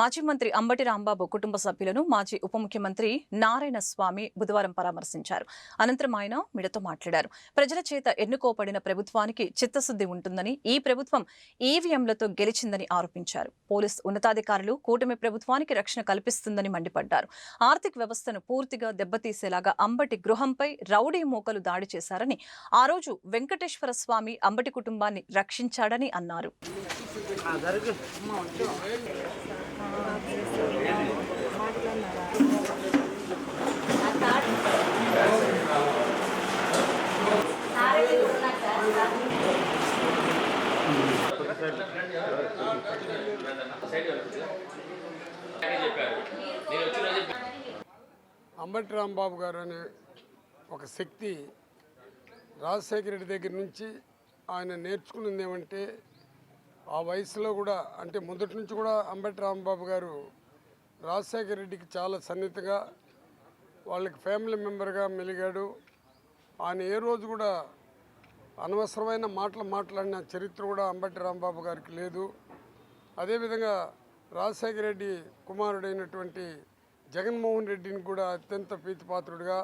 మాజీ మంత్రి అంబటి రాంబాబు కుటుంబ సభ్యులను మాజీ ఉప ముఖ్యమంత్రి నారాయణ స్వామి బుధవారం పరామర్శించారు. అనంతరం ఆయన మీడియాతో మాట్లాడారు. ప్రజల చేత ఎన్నుకోబడిన ప్రభుత్వానికి చిత్తశుద్ధి ఉంటుందని ఈ ప్రభుత్వం ఈవీఎంలతో గెలిచిందని ఆరోపించారు. పోలీస్ ఉన్నతాధికారులు కూటమి ప్రభుత్వానికి రక్షణ కల్పిస్తుందని మండిపడ్డారు. ఆర్థిక వ్యవస్థను పూర్తిగా దెబ్బతీసేలాగా అంబటి గృహంపై రౌడీ మూకలు దాడి చేశారని ఆ రోజు వెంకటేశ్వర స్వామి అంబటి కుటుంబాన్ని రక్షించాడని అన్నారు. అంబటి రాంబాబు గారు అనే ఒక శక్తి రాజశేఖర రెడ్డి దగ్గర నుంచి ఆయన నేర్చుకున్నది ఏమంటే ఆ వయసులో కూడా అంటే మొదటి నుంచి కూడా అంబటి రాంబాబు గారు రాజశేఖర రెడ్డికి చాలా సన్నిహితంగా వాళ్ళకి ఫ్యామిలీ మెంబర్గా మెలిగాడు. ఆయన ఏ రోజు కూడా అనవసరమైన మాటలు మాట్లాడిన చరిత్ర కూడా అంబటి రాంబాబు గారికి లేదు. అదేవిధంగా రాజశేఖర రెడ్డి కుమారుడైనటువంటి జగన్మోహన్ రెడ్డిని కూడా అత్యంత ప్రీతిపాత్రుడిగా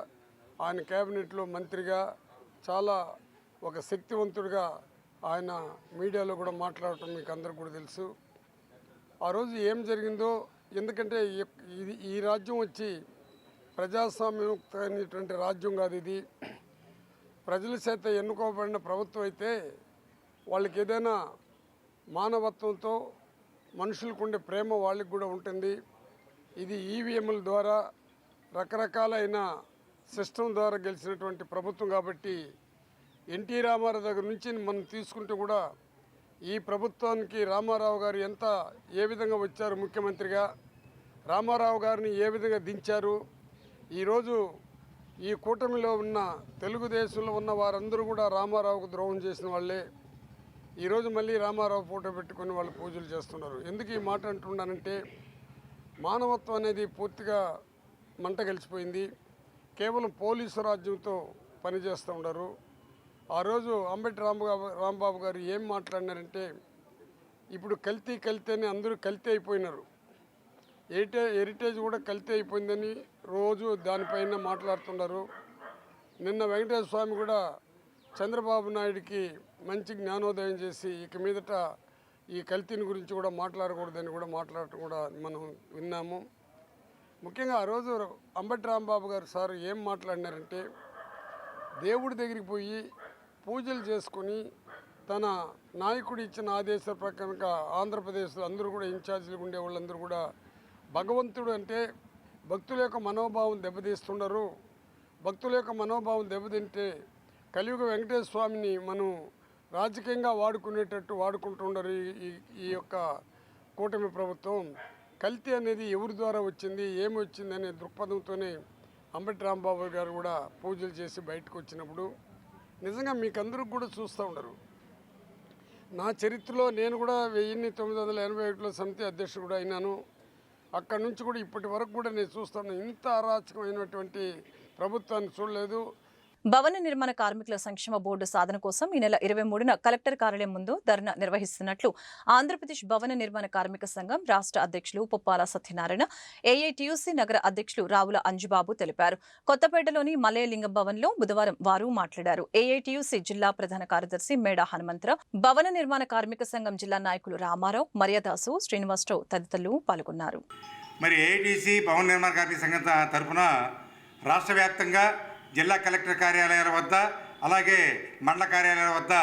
ఆయన కేబినెట్లో మంత్రిగా చాలా ఒక శక్తివంతుడిగా ఆయన మీడియాలో కూడా మాట్లాడటం మీకు అందరికి కూడా తెలుసు. ఆ రోజు ఏం జరిగిందో ఎందుకంటే ఇది ఈ రాజ్యం వచ్చి ప్రజాస్వామ్యమైనటువంటి రాజ్యం కాదు ఇది. ప్రజల చేత ఎన్నుకోబడిన ప్రభుత్వం అయితే వాళ్ళకి ఏదైనా మానవత్వంతో మనుషులకు ఉండే ప్రేమ వాళ్ళకి కూడా ఉంటుంది. ఇది ఈవీఎంల ద్వారా రకరకాలైన సిస్టమ్ ద్వారా గెలిచినటువంటి ప్రభుత్వం కాబట్టి ఎన్టీ రామారావు దగ్గర నుంచి మనం తీసుకుంటే కూడా ఈ ప్రభుత్వానికి రామారావు గారు ఎంత ఏ విధంగా వచ్చారు ముఖ్యమంత్రిగా రామారావు గారిని ఏ విధంగా దించారు? ఈరోజు ఈ కూటమిలో ఉన్న తెలుగుదేశంలో ఉన్న వారందరూ కూడా రామారావుకు ద్రోహం చేసిన వాళ్ళే. ఈరోజు మళ్ళీ రామారావు ఫోటో పెట్టుకొని వాళ్ళు పూజలు చేస్తున్నారు. ఎందుకు ఈ మాట అంటున్నానంటే మానవత్వం అనేది పూర్తిగా మంట కలిసిపోయింది కేవలం పోలీసు రాజ్యంతో పనిచేస్తూ ఉండరు ఆ రోజు అంబటి రాంబాబు రాంబాబు గారు ఏం మాట్లాడినారంటే ఇప్పుడు కల్తీ కల్తీ అని అందరూ కల్తీ అయిపోయినారు. ఎరిటే హెరిటేజ్ కూడా కల్తీ అయిపోయిందని రోజు దానిపైన మాట్లాడుతున్నారు. నిన్న వెంకటేశ్వర స్వామి కూడా చంద్రబాబు నాయుడికి మంచి జ్ఞానోదయం చేసి ఇక మీదట ఈ కల్తీని గురించి కూడా మాట్లాడకూడదని కూడా మాట్లాడటం కూడా మనం విన్నాము. ముఖ్యంగా ఆ రోజు అంబటి రాంబాబు గారు సార్ ఏం మాట్లాడినారంటే దేవుడి దగ్గరికి పోయి పూజలు చేసుకొని తన నాయకుడు ఇచ్చిన ఆదేశాల ప్రకారంగా ఆంధ్రప్రదేశ్లో అందరూ కూడా ఇన్ఛార్జీలు ఉండే వాళ్ళందరూ కూడా భగవంతుడు అంటే భక్తుల యొక్క మనోభావం దెబ్బతీస్తున్నారు భక్తుల యొక్క మనోభావం దెబ్బతింటే కలియుగ వెంకటేశ్వర స్వామిని మనం రాజకీయంగా వాడుకునేటట్టు వాడుకుంటుండరు ఈ- ఈ ఈ యొక్క కూటమి ప్రభుత్వం. కల్తీ అనేది ఎవరి ద్వారా వచ్చింది ఏమి వచ్చింది అనే దృక్పథంతోనే అంబటి రాంబాబు గారు కూడా పూజలు చేసి బయటకు వచ్చినప్పుడు నిజంగా మీకు అందరూ కూడా చూస్తూ ఉండరు. నా చరిత్రలో నేను కూడా వెయ్యిన్ని తొమ్మిది వందల ఎనభై ఒకటిలో సమితి అధ్యక్షుడు కూడా అయినాను. అక్కడి నుంచి కూడా ఇప్పటి వరకు కూడా నేను చూస్తాను ఇంత అరాచకమైనటువంటి ప్రభుత్వాన్ని చూడలేదు. భవన నిర్మాణ కార్మికుల సంక్షేమ బోర్డు సాధన కోసం ఈ నెల ఇరవై మూడున కలెక్టర్ కార్యాలయం ముందు ధర్నా నిర్వహిస్తున్నట్లు ఆంధ్రప్రదేశ్ భవన నిర్మాణ కార్మిక సంఘం రాష్ట్ర అధ్యక్షులు పుప్పాల సత్యనారాయణ ఏఐటియుసి నగర అధ్యక్షులు రావుల అంజుబాబు తెలిపారు. కొత్తపేటలోని మలయలింగం భవన్లో బుధవారం వారు మాట్లాడారు. ఏఐటియుసి జిల్లా ప్రధాన కార్యదర్శి మేడా హనుమంతరావు భవన నిర్మాణ కార్మిక సంఘం జిల్లా నాయకులు రామారావు మర్యాదాసు శ్రీనివాసరావు తదితరులు పాల్గొన్నారు. మరి ఏఐటీసీ భవన నిర్మాణ కార్మిక సంఘం తరఫున రాష్ట్ర వ్యాప్తంగా జిల్లా కలెక్టర్ కార్యాలయాల వద్ద అలాగే మండల కార్యాలయాల వద్ద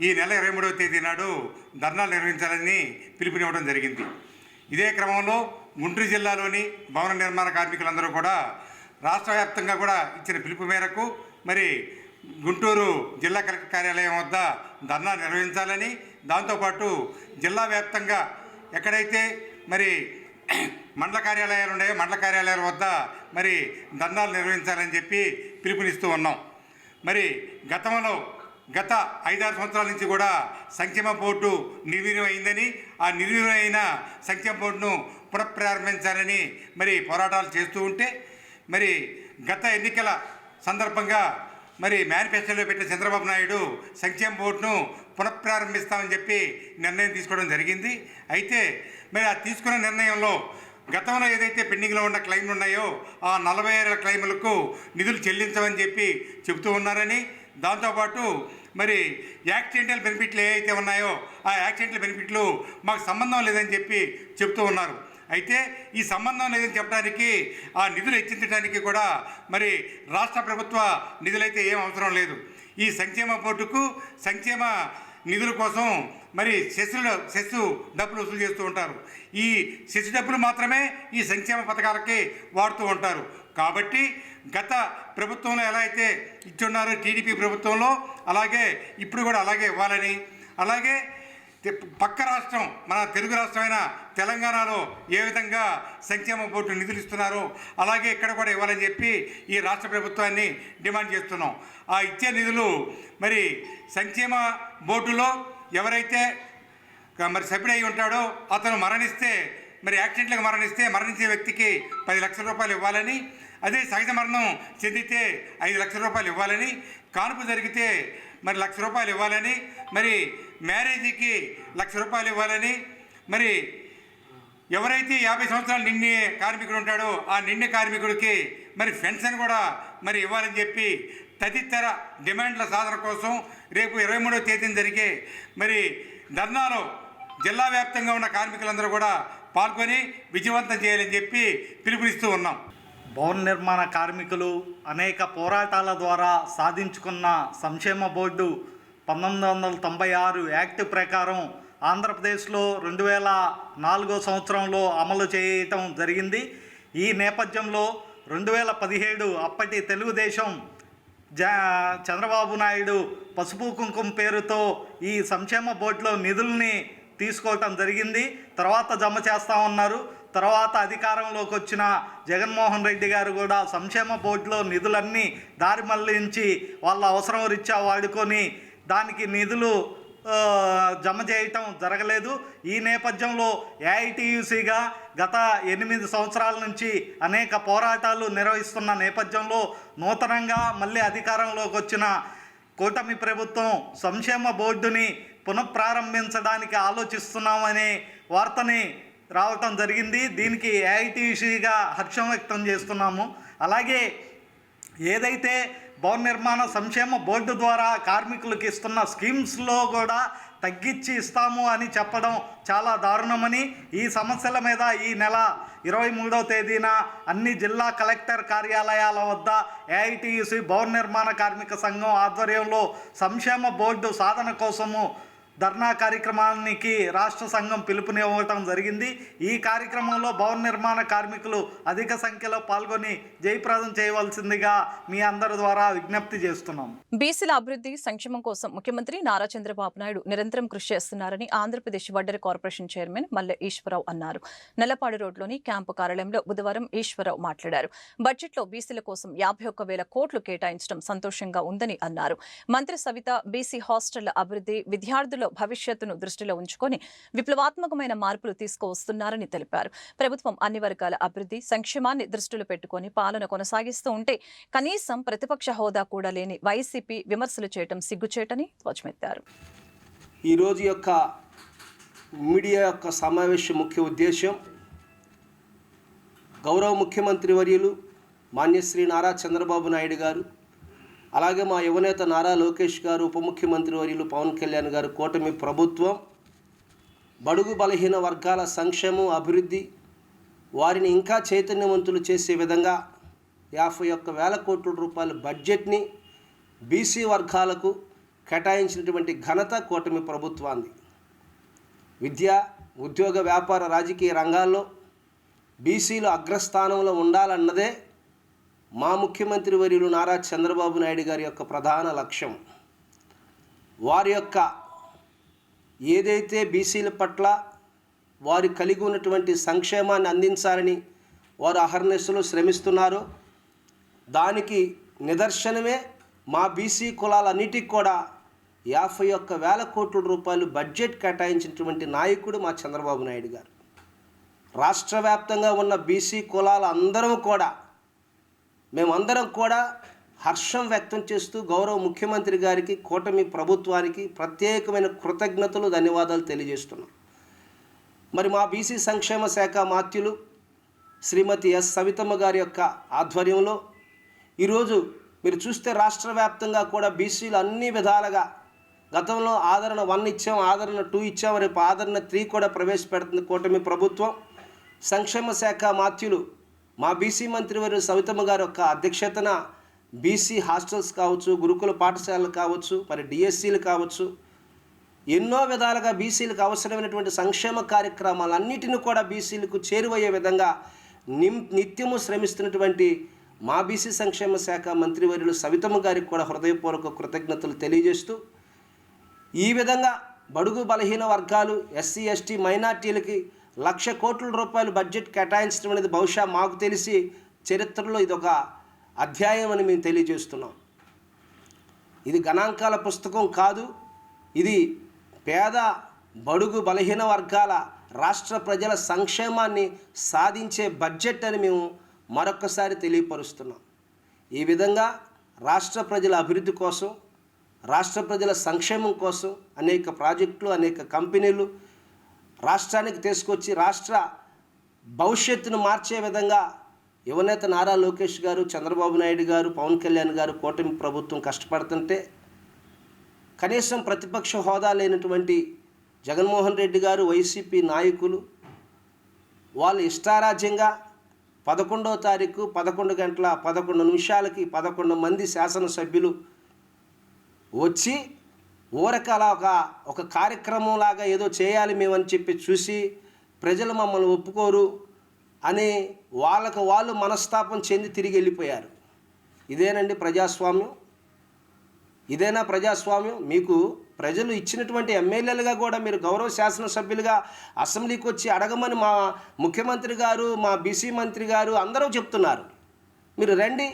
ఈ నెల ఇరవై మూడవ తేదీ నాడు ధర్నాలు నిర్వహించాలని పిలుపునివ్వడం జరిగింది. ఇదే క్రమంలో గుంటూరు జిల్లాలోని భవన నిర్మాణ కార్మికులందరూ కూడా రాష్ట్ర వ్యాప్తంగా కూడా ఇచ్చిన పిలుపు మేరకు మరి గుంటూరు జిల్లా కలెక్టర్ కార్యాలయం వద్ద ధర్నా నిర్వహించాలని దాంతోపాటు జిల్లా వ్యాప్తంగా ఎక్కడైతే మరి మండల కార్యాలయాలు ఉన్నాయో మండల కార్యాలయాల వద్ద మరి ధర్నాలు నిర్వహించాలని చెప్పి పిలుపునిస్తూ ఉన్నాం. మరి గతంలో గత ఐదారు సంవత్సరాల నుంచి కూడా సంక్షేమ బోర్డు నిర్వీర్యం అయిందని ఆ నిర్వీర్యమైన సంక్షేమ బోర్డును పునఃప్రారంభించాలని మరి పోరాటాలు చేస్తూ ఉంటే మరి గత ఎన్నికల సందర్భంగా మరి మేనిఫెస్టోలో పెట్టిన చంద్రబాబు నాయుడు సంక్షేమ బోర్డును పునఃప్రారంభిస్తామని చెప్పి నిర్ణయం తీసుకోవడం జరిగింది. అయితే మరి ఆ తీసుకున్న నిర్ణయంలో గతంలో ఏదైతే పెండింగ్లో ఉన్న క్లెయిమ్లు ఉన్నాయో ఆ నలభై ఏళ్ళ క్లైములకు నిధులు చెల్లించమని చెప్పి చెబుతూ ఉన్నారని దాంతోపాటు మరి యాక్సిడెంటల్ బెనిఫిట్లు ఏవైతే ఉన్నాయో ఆ యాక్సిడెంటల్ బెనిఫిట్లు మాకు సంబంధం లేదని చెప్పి చెబుతూ ఉన్నారు. అయితే ఈ సంబంధం లేదని చెప్పడానికి ఆ నిధులు హెచ్చించడానికి కూడా మరి రాష్ట్ర ప్రభుత్వ నిధులైతే ఏం అవసరం లేదు. ఈ సంక్షేమ బోర్డుకు సంక్షేమ నిధుల కోసం మరి సెస్సులు సెస్సు డబ్బులు వసూలు చేస్తూ ఉంటారు. ఈ సెస్ డబ్బులు మాత్రమే ఈ సంక్షేమ పథకాలకి వాడుతూ ఉంటారు. కాబట్టి గత ప్రభుత్వంలో ఎలా అయితే ఇచ్చున్నారో టీడీపీ ప్రభుత్వంలో అలాగే ఇప్పుడు కూడా అలాగే ఇవ్వాలని అలాగే పక్క రాష్ట్రం మన తెలుగు రాష్ట్రమైన తెలంగాణలో ఏ విధంగా సంక్షేమ బోర్డు నిధులు ఇస్తున్నారో అలాగే ఇక్కడ కూడా ఇవ్వాలని చెప్పి ఈ రాష్ట్ర ప్రభుత్వాన్ని డిమాండ్ చేస్తున్నాం. ఆ ఇచ్చే నిధులు మరి సంక్షేమ బోర్డులో ఎవరైతే మరి సభ్యుడై ఉంటాడో అతను మరణిస్తే మరి యాక్సిడెంట్లకు మరణిస్తే మరణించే వ్యక్తికి పది లక్షల రూపాయలు ఇవ్వాలని అదే సహజ మరణం చెందితే ఐదు లక్షల రూపాయలు ఇవ్వాలని కానుపు జరిగితే మరి లక్ష రూపాయలు ఇవ్వాలని మరి మ్యారేజీకి లక్ష రూపాయలు ఇవ్వాలని. మరి ఎవరైతే యాభై సంవత్సరాలు నిండి కార్మికుడు ఉంటాడో ఆ నిండి కార్మికుడికి మరి పెన్షన్ కూడా మరి ఇవ్వాలని చెప్పి తదితర డిమాండ్ల సాధన కోసం రేపు ఇరవై మూడవ తేదీన జరిగే మరి ధర్నాలో జిల్లా వ్యాప్తంగా ఉన్న కార్మికులందరూ కూడా పాల్గొని విజయవంతం చేయాలని చెప్పి పిలుపునిస్తూ ఉన్నాం. భవన నిర్మాణ కార్మికులు అనేక పోరాటాల ద్వారా సాధించుకున్న సంక్షేమ బోర్డు పంతొమ్మిది వందల తొంభై ఆరు యాక్ట్ ప్రకారం ఆంధ్రప్రదేశ్లో రెండు వేల నాలుగో సంవత్సరంలో అమలు చేయటం జరిగింది. ఈ నేపథ్యంలో రెండు వేల పదిహేడు అప్పటి తెలుగుదేశం జా చంద్రబాబు నాయుడు పసుపు కుంకుమ పేరుతో ఈ సంక్షేమ బోర్డులో నిధుల్ని తీసుకోవటం జరిగింది. తర్వాత జమ చేస్తా ఉన్నారు తర్వాత అధికారంలోకి వచ్చిన జగన్మోహన్ రెడ్డి గారు కూడా సంక్షేమ బోర్డులో నిధులన్నీ దారి మళ్ళించి వాళ్ళ అవసరం రీత్యా వాడుకొని దానికి నిధులు జమ చేయటం జరగలేదు. ఈ నేపథ్యంలో ఏఐటియుసిగా గత ఎనిమిది సంవత్సరాల నుంచి అనేక పోరాటాలు నిర్వహిస్తున్న నేపథ్యంలో నూతనంగా మళ్ళీ అధికారంలోకి వచ్చిన కూటమి ప్రభుత్వం సంక్షేమ బోర్డుని పునఃప్రారంభించడానికి ఆలోచిస్తున్నామనే వార్తని రావటం జరిగింది. దీనికి ఏఐటియుసిగా హర్షం వ్యక్తం చేస్తున్నాము. అలాగే ఏదైతే భవన నిర్మాణ సంక్షేమ బోర్డు ద్వారా కార్మికులకు ఇస్తున్న స్కీమ్స్లో కూడా తగ్గించి ఇస్తాము అని చెప్పడం చాలా దారుణమని ఈ సమస్యల మీద ఈ నెల ఇరవై మూడవ తేదీన అన్ని జిల్లా కలెక్టర్ కార్యాలయాల వద్ద ఏఐటీసీ భవన నిర్మాణ కార్మిక సంఘం ఆధ్వర్యంలో సంక్షేమ బోర్డు సాధన కోసము ధర్నా కార్యక్రమానికి రాష్ట్ర సంఘం పిలుపునివ్వటం జరిగింది. ఈ కార్యక్రమంలో భవన నిర్మాణ కార్మికులు అధిక సంఖ్యలో పాల్గొని జయప్రదం చేయవలసిందిగా మీ అందరి ద్వారా విజ్ఞప్తి చేస్తున్నాం. బీసీల అభివృద్ధి సంక్షేమం కోసం ముఖ్యమంత్రి నారా చంద్రబాబు నాయుడు నిరంతరం కృషి చేస్తున్నారని ఆంధ్రప్రదేశ్ వడ్డెర కార్పొరేషన్ చైర్మన్ మల్లె ఈశ్వరరావు అన్నారు. నల్లపాడు రోడ్లోని క్యాంపు కార్యాలయంలో బుధవారం ఈశ్వరరావు మాట్లాడారు. బడ్జెట్లో బీసీల కోసం యాభై ఒక్క వేల కోట్లు కేటాయించడం సంతోషంగా ఉందని అన్నారు. మంత్రి సవిత బీసీ హాస్టళ్ళ అభివృద్ధి విద్యార్థుల భవిష్యత్తును దృష్టిలో ఉంచుకొని విప్లవాత్మకమైన మార్పులు తీసుకువస్తున్నారని తెలిపారు. ప్రభుత్వం అన్ని వర్గాల అభివృద్ధి సంక్షేమాన్ని దృష్టిలో పెట్టుకొని పాలన కొనసాగిస్తూ ఉంటే కనీసం ప్రతిపక్ష హోదా కూడా లేని వైసీపీ విమర్శలు చేయటం సిగ్గుచేటని ధ్వజమెత్తారు. ఈరోజు యొక్క మీడియా యొక్క సమావేశం ముఖ్య ఉద్దేశం గౌరవ ముఖ్యమంత్రి వర్యులు మాన్యశ్రీ నారా చంద్రబాబు నాయుడు గారు అలాగే మా యువనేత నారా లోకేష్ గారు ఉప ముఖ్యమంత్రి వర్యులు పవన్ కళ్యాణ్ గారు కూటమి ప్రభుత్వం బడుగు బలహీన వర్గాల సంక్షేమం అభివృద్ధి వారిని ఇంకా చైతన్యవంతులు చేసే విధంగా యాభై ఒక్క వేల కోట్ల రూపాయల బడ్జెట్ని బీసీ వర్గాలకు కేటాయించినటువంటి ఘనత కూటమి ప్రభుత్వాన్ని విద్య ఉద్యోగ వ్యాపార రాజకీయ రంగాల్లో బీసీలు అగ్రస్థానంలో ఉండాలన్నదే మా ముఖ్యమంత్రి వర్యులు నారా చంద్రబాబు నాయుడు గారి యొక్క ప్రధాన లక్ష్యం వారి యొక్క ఏదైతే బీసీల పట్ల వారు కలిగి ఉన్నటువంటి సంక్షేమాన్ని అందించాలని వారు అహర్నిశలు శ్రమిస్తున్నారో. దానికి నిదర్శనమే మా బీసీ కులాలన్నిటికి కూడా యాభై ఒక్క వేల కోట్ల రూపాయలు బడ్జెట్ కేటాయించినటువంటి నాయకుడు మా చంద్రబాబు నాయుడు గారు. రాష్ట్ర వ్యాప్తంగా ఉన్న బీసీ కులాల అందరం కూడా మేమందరం కూడా హర్షం వ్యక్తం చేస్తూ గౌరవ ముఖ్యమంత్రి గారికి కూటమి ప్రభుత్వానికి ప్రత్యేకమైన కృతజ్ఞతలు ధన్యవాదాలు తెలియజేస్తున్నాం. మరి మా బీసీ సంక్షేమ శాఖ మాత్యులు శ్రీమతి ఎస్ సవితమ్మ గారి యొక్క ఆధ్వర్యంలో ఈరోజు మీరు చూస్తే రాష్ట్ర వ్యాప్తంగా కూడా బీసీలు అన్ని విధాలుగా గతంలో ఆదరణ వన్ ఇచ్చాం ఆదరణ టూ ఇచ్చాం రేపు ఆదరణ త్రీ కూడా ప్రవేశపెడుతుంది కూటమి ప్రభుత్వం. సంక్షేమ శాఖ మాత్యులు మా బీసీ మంత్రివారు సవితమ్మ గారి యొక్క అధ్యక్షతన బీసీ హాస్టల్స్ కావచ్చు గురుకుల పాఠశాలలు కావచ్చు మరి డిఎస్సీలు కావచ్చు ఎన్నో విధాలుగా బీసీలకు అవసరమైనటువంటి సంక్షేమ కార్యక్రమాలన్నిటిని కూడా బీసీలకు చేరువయ్యే విధంగా ని నిత్యము శ్రమిస్తున్నటువంటి మా బీసీ సంక్షేమ శాఖ మంత్రివర్యులు సవితమ్మ గారికి కూడా హృదయపూర్వక కృతజ్ఞతలు తెలియజేస్తూ ఈ విధంగా బడుగు బలహీన వర్గాలు ఎస్సీ ఎస్టీ మైనార్టీలకి లక్ష కోట్ల రూపాయలు బడ్జెట్ కేటాయించడం అనేది బహుశా మాకు తెలిసి చరిత్రలో ఇదొక అధ్యాయం అని మేము తెలియజేస్తున్నాం. ఇది గణాంకాల పుస్తకం కాదు ఇది పేద బడుగు బలహీన వర్గాల రాష్ట్ర ప్రజల సంక్షేమాన్ని సాధించే బడ్జెట్ అని మేము మరొక్కసారి తెలియపరుస్తున్నాం. ఈ విధంగా రాష్ట్ర ప్రజల అభివృద్ధి కోసం రాష్ట్ర ప్రజల సంక్షేమం కోసం అనేక ప్రాజెక్టులు అనేక కంపెనీలు రాష్ట్రానికి తీసుకొచ్చి రాష్ట్ర భవిష్యత్తును మార్చే విధంగా యువనేత నారా లోకేష్ గారు చంద్రబాబు నాయుడు గారు పవన్ కళ్యాణ్ గారు కూటమి ప్రభుత్వం కష్టపడుతుంటే కనీసం ప్రతిపక్ష హోదా లేనటువంటి జగన్మోహన్ రెడ్డి గారు వైసీపీ నాయకులు వాళ్ళు ఇష్టారాజ్యంగా పదకొండవ తారీఖు పదకొండు గంటల పదకొండు నిమిషాలకి పదకొండు మంది శాసనసభ్యులు వచ్చి ఊరకల ఒక ఒక కార్యక్రమం లాగా ఏదో చేయాలి మేమని చెప్పి చూసి ప్రజలు మమ్మల్ని ఒప్పుకోరు అని వాళ్ళకు వాళ్ళు మనస్తాపం చెంది తిరిగి వెళ్ళిపోయారు. ఇదేనండి ప్రజాస్వామ్యం. ఇదేనా ప్రజాస్వామ్యం? మీకు ప్రజలు ఇచ్చినటువంటి ఎమ్మెల్యేలుగా కూడా మీరు గౌరవ శాసనసభ్యులుగా అసెంబ్లీకి వచ్చి అడగమని మా ముఖ్యమంత్రి గారు మా బీసీ మంత్రి గారు అందరూ చెప్తున్నారు. మీరు రండి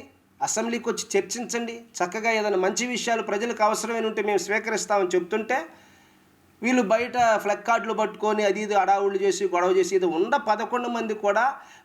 అసెంబ్లీకి వచ్చి చర్చించండి. చక్కగా ఏదైనా మంచి విషయాలు ప్రజలకు అవసరమైన ఉంటే మేము స్వీకరిస్తామని చెప్తుంటే వీళ్ళు బయట ఫ్లెక్ కార్డులు పట్టుకొని అది ఇది అడావుళ్ళు చేసి గొడవ చేసి ఇది ఉన్న పదకొండు మంది కూడా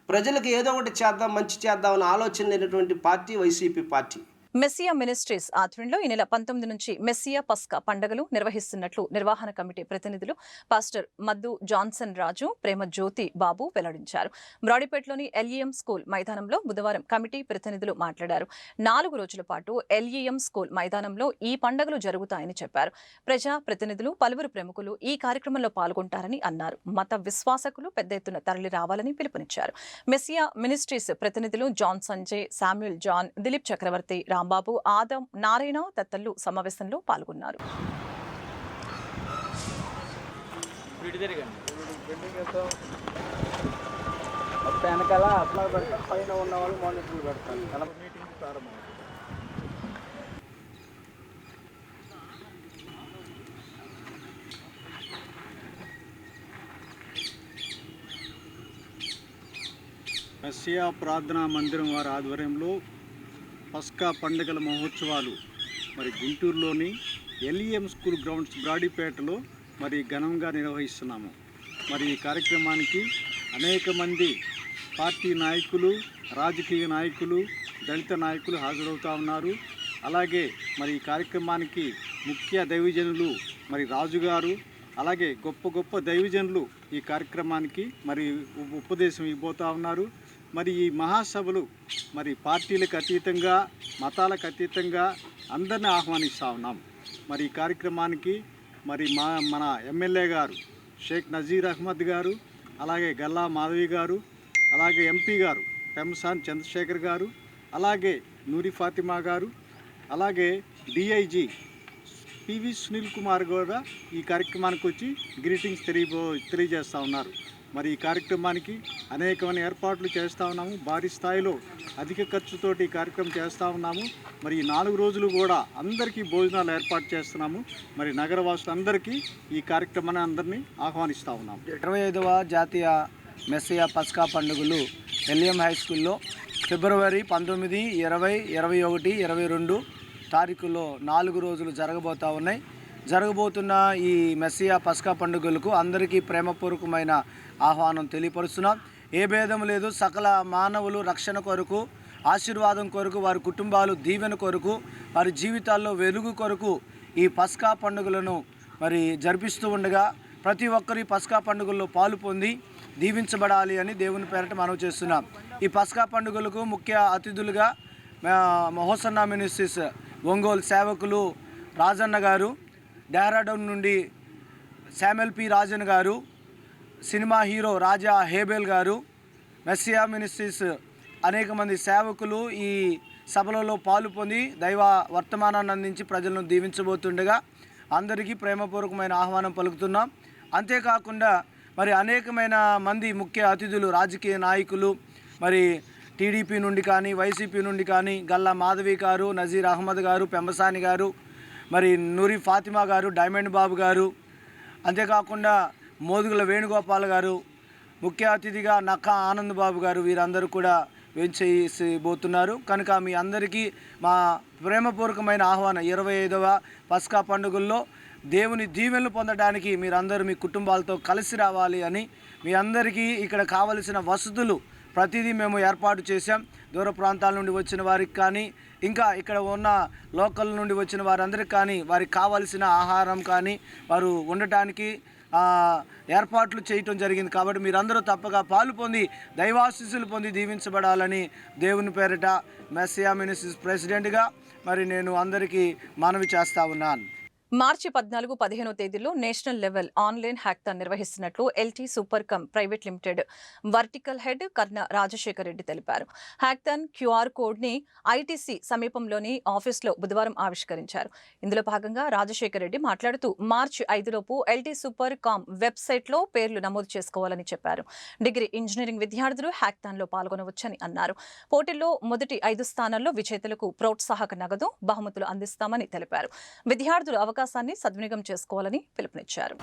ప్రజలకు ఏదో ఒకటి చేద్దాం మంచి చేద్దామని ఆలోచన లేనటువంటి party YCP party. Messiah Ministries ఆధ్వర్యంలో ఈ నెల పంతొమ్మిది నుంచి మెస్సియా పస్కా పండుగలు నిర్వహిస్తున్నట్లు నిర్వహణ కమిటీ ప్రతినిధులు పాస్టర్ మద్దు జాన్సన్ రాజు ప్రేమ జ్యోతి బాబు వెల్లడించారు. బ్రాడీపేటలోని ఎల్ఈఎం స్కూల్ మైదానంలో బుధవారం కమిటీ ప్రతినిధులు మాట్లాడారు. నాలుగు రోజుల పాటు ఎల్ఈఎం స్కూల్ మైదానంలో ఈ పండుగలు జరుగుతాయని చెప్పారు. ప్రజా ప్రతినిధులు పలువురు ప్రముఖులు ఈ కార్యక్రమంలో పాల్గొంటారని అన్నారు. మత విశ్వాసకులు పెద్ద ఎత్తున తరలి రావాలని పిలుపునిచ్చారు. మెస్సియా మినిస్ట్రీస్ ప్రతినిధులు John Sanjay Samuel John Dilip Chakravarthy Ram Rambabu Adam Narayana తత్తల్లు సమావేశంలో పాల్గొన్నారు. వెనకాల అట్లా పైన ఉన్న వాళ్ళు మానిటర్లు పెడతారు అలా మీటింగ్ ప్రారంభం రష్యా ప్రార్థనా మందిరం వారి ఆధ్వర్యంలో పస్కా పండుగల మహోత్సవాలు. మరి గుంటూరులోని ఎల్ఈఎం స్కూల్ గ్రౌండ్స్ బ్రాడీపేటలో మరి ఘనంగా నిర్వహిస్తున్నాము. మరి ఈ కార్యక్రమానికి అనేక మంది పార్టీ నాయకులు రాజకీయ నాయకులు దళిత నాయకులు హాజరవుతా ఉన్నారు. అలాగే మరి ఈ కార్యక్రమానికి ముఖ్య దైవజనులు మరి రాజుగారు అలాగే గొప్ప గొప్ప దైవజనులు ఈ కార్యక్రమానికి మరి ఉపదేశం ఇవ్వబోతూ ఉన్నారు. మరి ఈ మహాసభలు మరి పార్టీలకు అతీతంగా మతాలకు అతీతంగా అందరిని ఆహ్వానిస్తూ ఉన్నాం. మరి ఈ కార్యక్రమానికి మరి మా మన ఎమ్మెల్యే గారు షేక్ నజీర్ అహ్మద్ గారు అలాగే గల్లా మాధవి గారు అలాగే ఎంపీ గారు పెంసాన్ చంద్రశేఖర్ గారు అలాగే నూరి ఫాతిమా గారు అలాగే డిఐజీ పివి సునీల్ కుమార్ కూడా ఈ కార్యక్రమానికి వచ్చి గ్రీటింగ్స్ తెలియబో తెలియజేస్తూ ఉన్నారు. మరి ఈ కార్యక్రమానికి అనేకమైన ఏర్పాట్లు చేస్తూ ఉన్నాము. భారీ స్థాయిలో అధిక ఖర్చుతోటి ఈ కార్యక్రమం చేస్తూ ఉన్నాము. మరి ఈ నాలుగు రోజులు కూడా అందరికీ భోజనాలు ఏర్పాటు చేస్తున్నాము. మరి నగరవాసులందరికీ ఈ కార్యక్రమాన్ని అందరినీ ఆహ్వానిస్తూ ఉన్నాము. ఇరవై ఐదవ జాతీయ మెస్సియా పస్కా పండుగలు ఎల్ఎం హై స్కూల్లో ఫిబ్రవరి పంతొమ్మిది ఇరవై ఇరవై ఒకటి ఇరవై రెండు తారీఖులో నాలుగు రోజులు జరగబోతా ఉన్నాయి. జరగబోతున్న ఈ మెస్సియా పస్కా పండుగలకు అందరికీ ప్రేమపూర్వకమైన ఆహ్వానం తెలియపరుస్తున్నాం. ఏ భేదం లేదు. సకల మానవులు రక్షణ కొరకు ఆశీర్వాదం కొరకు వారి కుటుంబాలు దీవెన కొరకు వారి జీవితాల్లో వెలుగు కొరకు ఈ పస్కా పండుగలను మరి జరిపిస్తూ ఉండగా ప్రతి ఒక్కరు ఈ పస్కా పండుగల్లో పాలు పొంది దీవించబడాలి అని దేవుని పేరట మనం చేస్తున్నాం. ఈ పస్కా పండుగలకు ముఖ్య అతిథులుగా మహోసన్న మినిస్ట్రీస్ ఒంగోలు సేవకులు రాజన్న గారు డెహ్రాడూన్ నుండి శామ్యుల్ పి. రాజన్ గారు సినిమా హీరో రాజా హేబెల్ గారు మెస్సియా మినిస్ట్రీస్ అనేక మంది సేవకులు ఈ సభలలో పాలు పొంది దైవ వర్తమానాన్ని అందించి ప్రజలను దీవించబోతుండగా అందరికీ ప్రేమపూర్వకమైన ఆహ్వానం పలుకుతున్నాం. అంతేకాకుండా మరి అనేకమైన మంది ముఖ్య అతిథులు రాజకీయ నాయకులు మరి టీడీపీ నుండి కానీ వైసీపీ నుండి కానీ గల్లా మాధవి గారు నజీర్ అహ్మద్ గారు పెంబసాని గారు మరి నూరి ఫాతిమా గారు డైమండ్ బాబు గారు అంతేకాకుండా మోదుగుల వేణుగోపాల్ గారు ముఖ్య అతిథిగా నక్కా ఆనంద్ బాబు గారు వీరందరూ కూడా వేంచేసిబోతున్నారు కనుక మీ అందరికీ మా ప్రేమపూర్వకమైన ఆహ్వానం ఇరవై ఐదవ పస్కా పండుగల్లో దేవుని దీవెనలు పొందడానికి మీరందరూ మీ కుటుంబాలతో కలిసి రావాలి అని మీ అందరికీ ఇక్కడ కావలసిన వసతులు ప్రతిదీ మేము ఏర్పాటు చేశాం. దూర ప్రాంతాల నుండి వచ్చిన వారికి కానీ ఇంకా ఇక్కడ ఉన్న లోకల్ నుండి వచ్చిన వారందరికీ కానీ వారికి కావలసిన ఆహారం కానీ వారు ఉండటానికి ఏర్పాట్లు చేయటం జరిగింది. కాబట్టి మీరందరూ తప్పగా పాలు పొంది దైవాశీస్సులు పొంది దీవించబడాలని దేవుని పేరిట మెస్సియా మినిస్ ప్రెసిడెంట్గా మరి నేను అందరికీ మనవి చేస్తా ఉన్నాను. మార్చి పద్నాలుగు పదిహేనో తేదీలో నేషనల్ లెవెల్ ఆన్లైన్ హ్యాక్థాన్ నిర్వహిస్తున్నట్లు LT super com private limited vertical head Karna Rajasekhar Reddy తెలిపారు. హ్యాక్థాన్ క్యూఆర్ కోడ్ని ఐటీసీ సమీపంలోని ఆఫీస్లో బుధవారం ఆవిష్కరించారు. ఇందులో భాగంగా రాజశేఖర్ రెడ్డి మాట్లాడుతూ మార్చి ఐదులోపు ఎల్టీ సూపర్ కామ్ వెబ్సైట్లో పేర్లు నమోదు చేసుకోవాలని చెప్పారు. డిగ్రీ ఇంజనీరింగ్ విద్యార్థులు హ్యాక్థాన్లో పాల్గొనవచ్చని అన్నారు. పోటీల్లో మొదటి ఐదు స్థానాల్లో విజేతలకు ప్రోత్సాహక నగదు బహుమతులు అందిస్తామని తెలిపారు. విద్యార్థులు అవకాశాన్ని సద్వినియోగం చేసుకోవాలని పిలుపునిచ్చారు.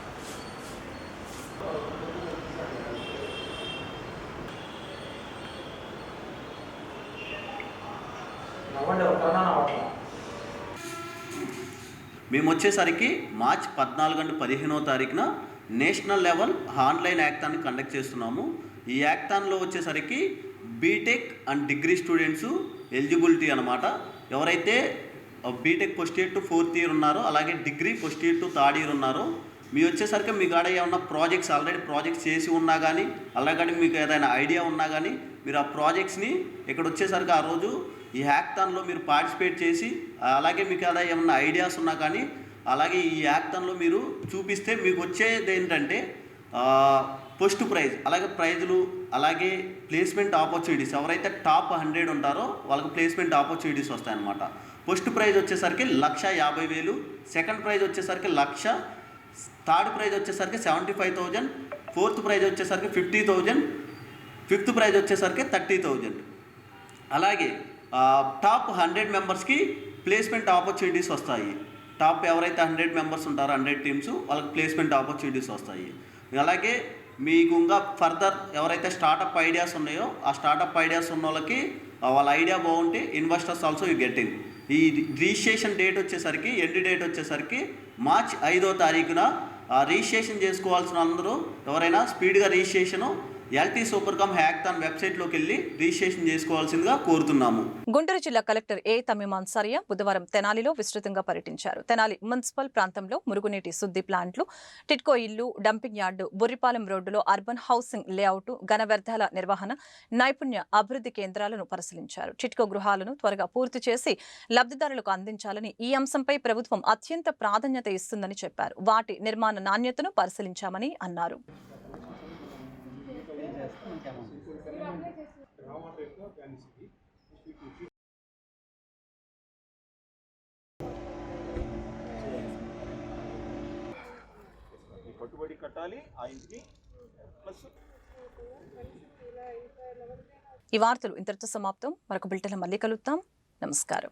మేము వచ్చేసరికి మార్చ్ పద్నాలుగు అండ్ పదిహేనవ తారీఖున నేషనల్ లెవెల్ ఆన్లైన్ యాక్తాన్ని కండక్ట్ చేస్తున్నాము. ఈ యాక్తాన్లో వచ్చేసరికి BTech and degree students eligibility అనమాట ఎవరైతే BTech first year to fourth year ఉన్నారు. అలాగే degree first year to third year ఉన్నారు. మీ వచ్చేసరికి మీ కాడ ఏమన్నా ప్రాజెక్ట్స్ ఆల్రెడీ ప్రాజెక్ట్స్ చేసి ఉన్నా కానీ అలాగే మీకు ఏదైనా ఐడియా ఉన్నా కానీ మీరు ఆ ప్రాజెక్ట్స్ని ఇక్కడ వచ్చేసరికి ఆ రోజు ఈ హ్యాక్థాన్లో మీరు పార్టిసిపేట్ చేసి అలాగే మీకు ఏదైనా ఏమన్నా ఐడియాస్ ఉన్నా కానీ అలాగే ఈ హ్యాక్థాన్లో మీరు చూపిస్తే మీకు వచ్చేది ఏంటంటే ఫస్ట్ ప్రైజ్ అలాగే ప్రైజులు అలాగే ప్లేస్మెంట్ ఆపర్చునిటీస్ ఎవరైతే టాప్ హండ్రెడ్ ఉంటారో వాళ్ళకి ప్లేస్మెంట్ ఆపర్చునిటీస్ వస్తాయన్నమాట. ఫస్ట్ ప్రైజ్ వచ్చేసరికి లక్ష యాభై వేలు. సెకండ్ ప్రైజ్ వచ్చేసరికి లక్ష. థర్డ్ ప్రైజ్ వచ్చేసరికి seventy five thousand. Fourth prize వచ్చేసరికి ఫిఫ్టీ థౌజండ్. ఫిఫ్త్ ప్రైజ్ వచ్చేసరికి థర్టీ థౌజండ్. అలాగే టాప్ హండ్రెడ్ మెంబర్స్కి ప్లేస్మెంట్ ఆపర్చునిటీస్ వస్తాయి. టాప్ ఎవరైతే హండ్రెడ్ మెంబర్స్ ఉంటారో హండ్రెడ్ టీమ్స్ వాళ్ళకి ప్లేస్మెంట్ ఆపర్చునిటీస్ వస్తాయి. అలాగే మీకు ఇంకా ఫర్దర్ ఎవరైతే స్టార్టప్ ఐడియాస్ ఉన్నాయో ఆ స్టార్టప్ ఐడియాస్ ఉన్న వాళ్ళకి వాళ్ళ ఐడియా బాగుంటే ఇన్వెస్టర్స్ ఆల్సో యూ గెట్టింగ్ ఈ రిజిస్ట్రేషన్ డేట్ వచ్చేసరికి ఎండ్ డేట్ వచ్చేసరికి మార్చ్ ఐదో తారీఖున ఆ రిజిస్ట్రేషన్ చేసుకోవాల్సిన అందరూ ఎవరైనా స్పీడ్గా రిజిస్ట్రేషను ఎల్టీ సూపర్ హ్యాక్థాన్ వెబ్సైట్లోకి వెళ్ళి రిజిస్ట్రేషన్ చేసుకోవాల్సిందిగా కోరుతున్నాము. గుంటూరు జిల్లా కలెక్టర్ ఏ తమిమ్ అన్సారియా బుధవారం తెనాలిలో విస్తృతంగా పర్యటించారు. తెనాలి మున్సిపల్ ప్రాంతంలో మురుగునీటి శుద్ధి ప్లాంట్లు టిట్కో ఇల్లు డంపింగ్ యార్డు బుర్రిపాలెం రోడ్డులో అర్బన్ హౌసింగ్ లేఅవుట్ ఘన వ్యర్థాల నిర్వహణ నైపుణ్య అభివృద్ధి కేంద్రాలను పరిశీలించారు. టిట్కో గృహాలను త్వరగా పూర్తి చేసి లబ్ధిదారులకు అందించాలని ఈ అంశంపై ప్రభుత్వం అత్యంత ప్రాధాన్యత ఇస్తుందని చెప్పారు. వాటి నిర్మాణ నాణ్యతను పరిశీలించామని అన్నారు. కట్టుబడి కట్టాలి ఆ ఇంటికి ప్లస్ ఈ వార్తలు ఇంతటితో సమాప్తం. మరొక బిల్టన్ మళ్ళీ కలుద్దాం. నమస్కారం.